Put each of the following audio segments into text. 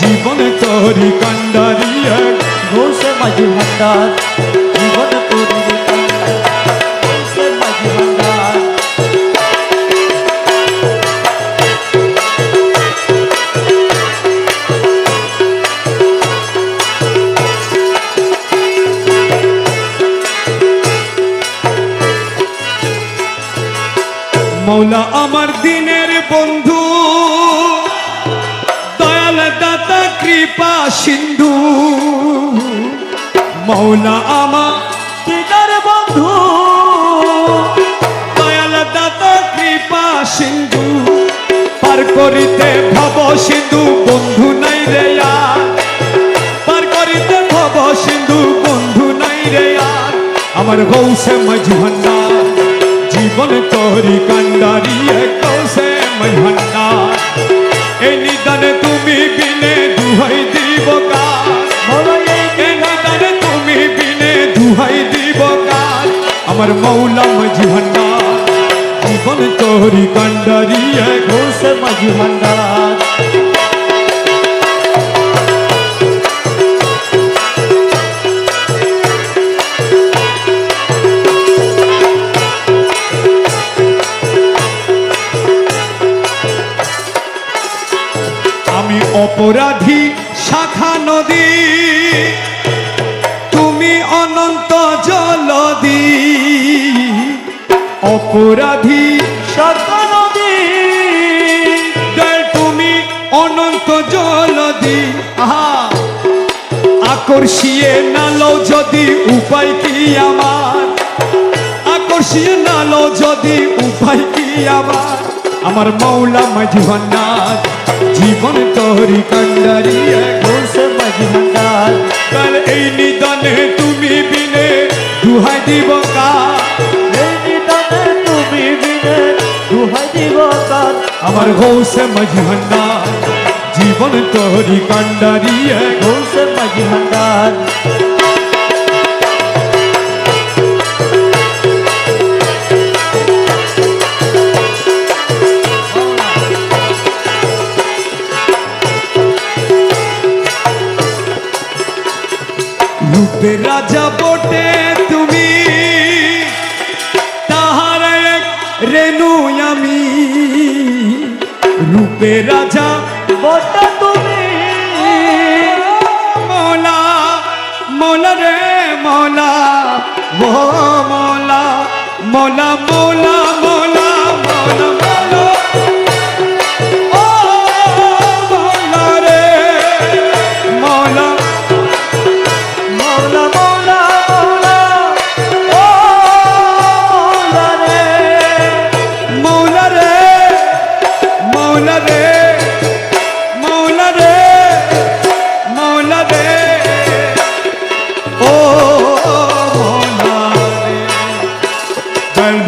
জীবন তরি কান্ডারি ঘোষে মাঝি ভান্ডার। জীবন ভান্ডার। মৌলা আমার দিনের বন্ধু কৃপা সিন্ধু। মৌলা আমার দিদার বন্ধু। কৃপা সিন্ধু। পার করিতে ভব সিন্ধু, বন্ধু নাই রে পার করিতে ভব সিন্ধু, বন্ধু নাই রে আমার মাঝ ভান্ডার জীবন তোরি গৌসে মাঝ ভান্ডার এই নিদানে আমার মৌলা মাঝ ভান্ডার জীবন তোরি কান্ডারি ঘোষে মাঝি ভান্ডার আমি অপরাধী শাখা নদী। অপরাধী শাখা নদী দয়াল তুমি অনন্ত জলদি। আহা। আকর্ষিয়ে নালো যদি উপায় কি আমার? আকর্ষিয়ে নালো যদি উপায় কি আমার? আমার মৌলা মাঝি জীবন তোরি কান্ডারি ঘোষে মাঝি ভান্ডার। এই নিদানে আমার ঘোষে মাঝি ভান্ডার জীবন তোরি কান্ডারি ঘোষে মাঝি ভান্ডার রাজা রূপে রাজা বটা তুমি। মৌলা মৌলা রে মৌলা ও মৌলা মৌলা মৌলা মৌলা।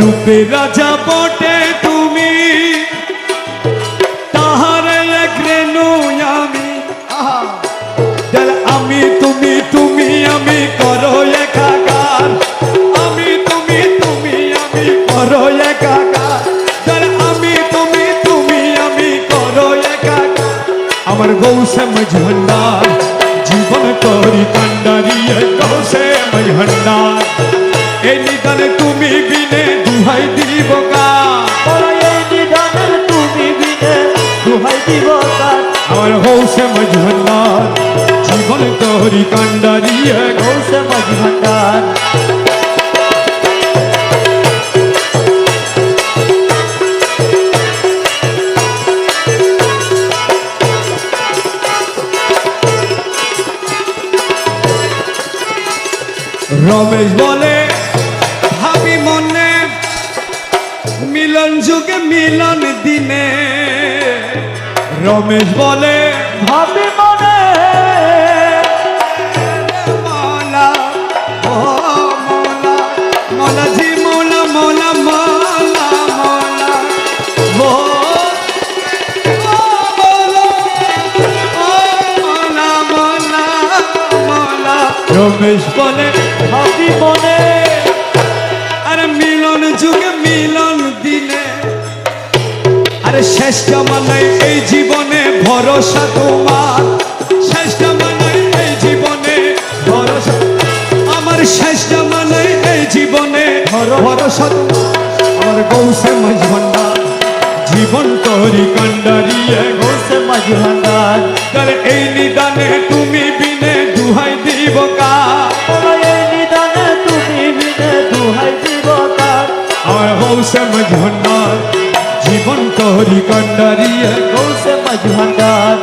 রূপে রাজা বটে তুমি। তাহার এক রেণু আমি। আহা। দেখ আমি তুমি তুমি আমি করো একাকার আমি তুমি তুমি আমি করো একাকার দেখ আমি তুমি তুমি আমি করো একাকার আমার গৌসে মঝন্ডার জীবন তোরি কান্ডারি গৌসে মঝন্ডার এই নিদানে তুমি বিনে দুহাই দিব তুমি বিনে দুহাই দিব আমার গৌসে মঝন্ডার জীবন তোরি কান্ডারি ঘোষে মাঝি রমেশ বলে ভাবি মনে মিলন যুগে মিলন দিনে। রমেশ বলে ভাবে মনে মলা মলা রমেশ বলে হাতি বলে মিলন যুগে মিলন দিনে। আরে শেষ জামানায় এই জীবনে ভরসা তোমার। শেষ জামানায় এই জীবনে ভরসা আমার শেষ জামানায় এই জীবনে ভরসা আমার গৌসে মাঝ ভান্ডার, জীবন তরি কান্ডারিয়ে ঘোষে মাঝি ভান্ডার। এই তুমি Maria, com seu pai de mandar